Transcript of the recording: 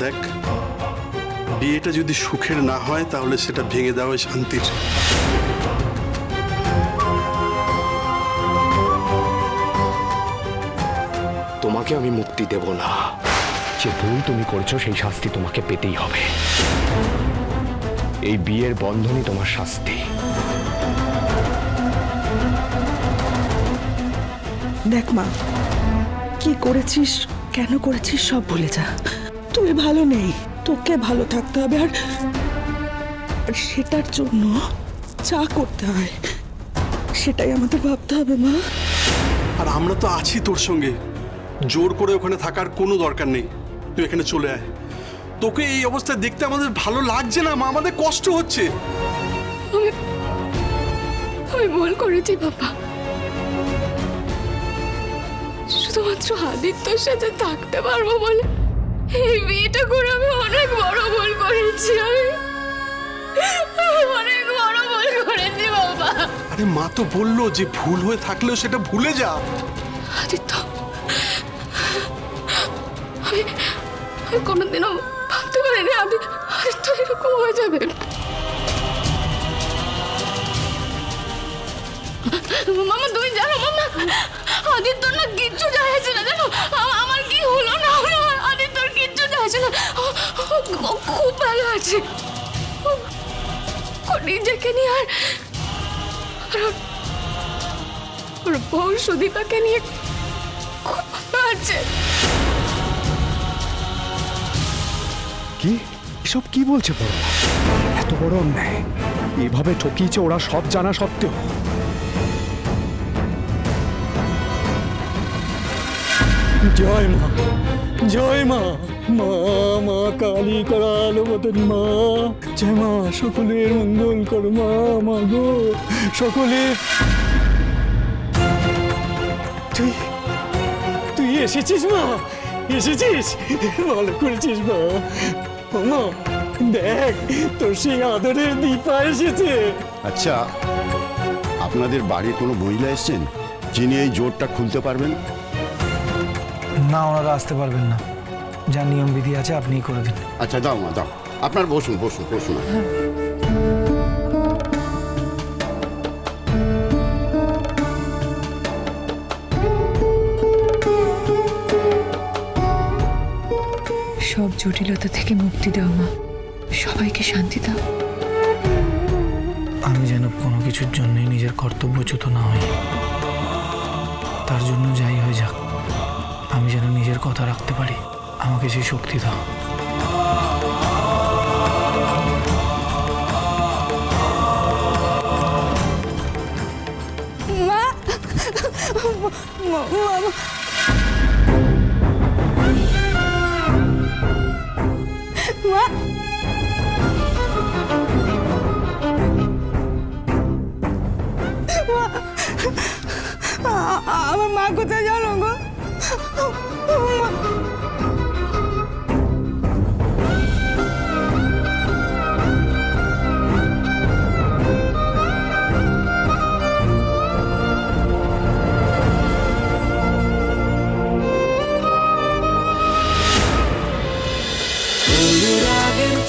দেখ। বিয়েটা যদি সুখের না হয় তাহলে সেটা ভেঙে দেওয়া শান্তির। তোমাকে আমি মুক্তি দেব না। যে ভুল তুমি করেছ সেই শাস্তি তোমাকে পেতেই হবে। এই বিয়ের বন্ধনই তোমার শাস্তি। দেখ মা কি করেছিস কেন করেছিস সব ভুলে যা। তুই ভালো নেই। তোকে ভালো থাকতে হবে আর আর সেটার জন্য যা করতে হয় সেটাই আমাদের ভাবতে হবে মা। আর আমরা তো আছি তোর সঙ্গে। জোর করে ওখানে থাকার কোনো দরকার নেই। তুই এখানে চলে আয়। তোকে এই অবস্থায় দেখতে আমাদের ভালো লাগছে না মা। আমাদের কষ্ট হচ্ছে। আমি ভুল করেছি বাবা। শুধুমাত্র আদিত্যর সাথে থাকতে পারব বলে এই বিয়েটা করে আমি অনেক বড় ভুল করেছি আমি আমি অনেক বড় ভুল করেছি বাবা। আরে মা তো বলল যে ভুল হয়ে থাকলেও সেটা ভুলে যা। আদিত্য আমি আমি কোনোদিনও ভাবতে পারিনি আদি আদিত্য এরকম হয়ে যাবে। মামা তুমি জানো মামা আদিত্য না কিচ্ছু যায় না জানো? আমার কি হলো না হলো? আসে না খুব ভালো আছে। নিজেকে নিয়ে আর ওর বউ সুদীপাকে নিয়ে খুব ভালো আছে। কি? এসব কি বলছে বড় এত বড় অন্যায়। এভাবে ঠকিয়েছে ওরা সব জানা সত্ত্বেও। জয় মা জয় মা। মা মা কালী করালো বদনি মা। জয় মা সকলের মঙ্গল কর মা মা গো সকলের তুই তুই এসেছিস মা? এসেছিস? ভালো করেছিস মা। মা দেখ তোর সেই আদরের দীপা এসেছে। আচ্ছা আপনাদের বাড়ির কোনো মহিলা এসছেন যিনি এই জোরটা খুলতে পারবেন? না ওনারা আসতে পারবেন না। যা নিয়ম বিধি আছে আপনিই করে দিন। আচ্ছা দাও মা দাও। আপনার বসুন বসুন বসুন। সব জটিলতা থেকে মুক্তি দাও মা। সবাইকে শান্তি দাও। আমি যেন কোনো কিছুর জন্যই নিজের কর্তব্যচ্যুত না হই। তার জন্য যাই হয়ে যাক। আমি যেন নিজের কথা রাখতে পারি। আমাকে সেই শক্তি দাও আমার মা কোথায় জানো গো